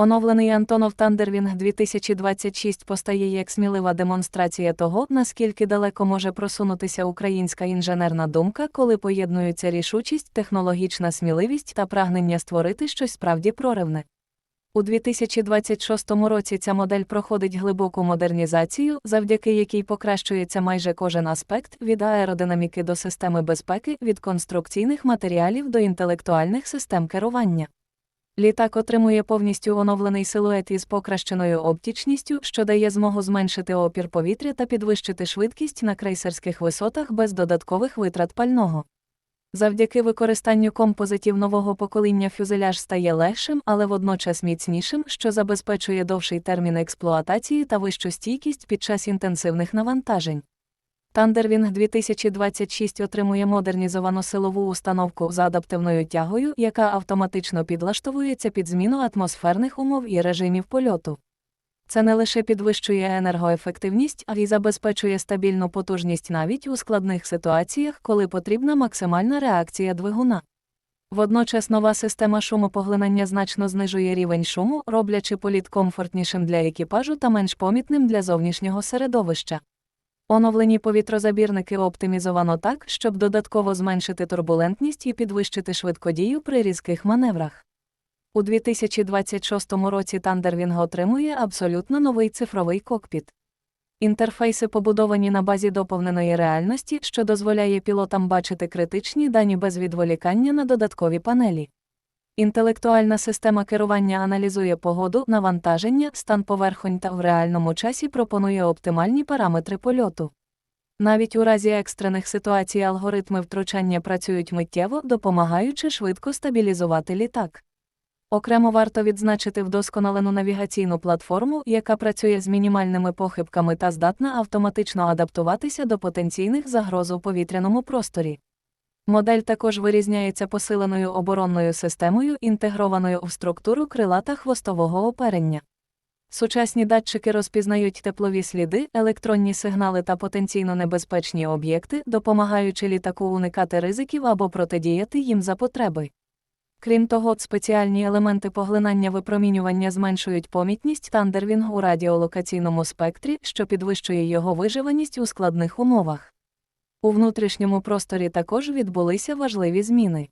Оновлений Антонов Тандервінг 2026 постає як смілива демонстрація того, наскільки далеко може просунутися українська інженерна думка, коли поєднуються рішучість, технологічна сміливість та прагнення створити щось справді проривне. У 2026 році ця модель проходить глибоку модернізацію, завдяки якій покращується майже кожен аспект від аеродинаміки до системи безпеки, від конструкційних матеріалів до інтелектуальних систем керування. Літак отримує повністю оновлений силует із покращеною оптічністю, що дає змогу зменшити опір повітря та підвищити швидкість на крейсерських висотах без додаткових витрат пального. Завдяки використанню композитів нового покоління фюзеляж стає легшим, але водночас міцнішим, що забезпечує довший термін експлуатації та вищу стійкість під час інтенсивних навантажень. Тандервінг 2026 отримує модернізовану силову установку з адаптивною тягою, яка автоматично підлаштовується під зміну атмосферних умов і режимів польоту. Це не лише підвищує енергоефективність, а й забезпечує стабільну потужність навіть у складних ситуаціях, коли потрібна максимальна реакція двигуна. Водночас нова система шумопоглинання значно знижує рівень шуму, роблячи політ комфортнішим для екіпажу та менш помітним для зовнішнього середовища. Оновлені повітрозабірники оптимізовано так, щоб додатково зменшити турбулентність і підвищити швидкодію при різких маневрах. У 2026 році Тандервінг отримує абсолютно новий цифровий кокпіт. Інтерфейси побудовані на базі доповненої реальності, що дозволяє пілотам бачити критичні дані без відволікання на додаткові панелі. Інтелектуальна система керування аналізує погоду, навантаження, стан поверхонь та в реальному часі пропонує оптимальні параметри польоту. Навіть у разі екстрених ситуацій алгоритми втручання працюють миттєво, допомагаючи швидко стабілізувати літак. Окремо варто відзначити вдосконалену навігаційну платформу, яка працює з мінімальними похибками та здатна автоматично адаптуватися до потенційних загроз у повітряному просторі. Модель також вирізняється посиленою оборонною системою, інтегрованою в структуру крила та хвостового оперення. Сучасні датчики розпізнають теплові сліди, електронні сигнали та потенційно небезпечні об'єкти, допомагаючи літаку уникати ризиків або протидіяти їм за потреби. Крім того, спеціальні елементи поглинання випромінювання зменшують помітність тандервінг у радіолокаційному спектрі, що підвищує його виживаність у складних умовах. У внутрішньому просторі також відбулися важливі зміни.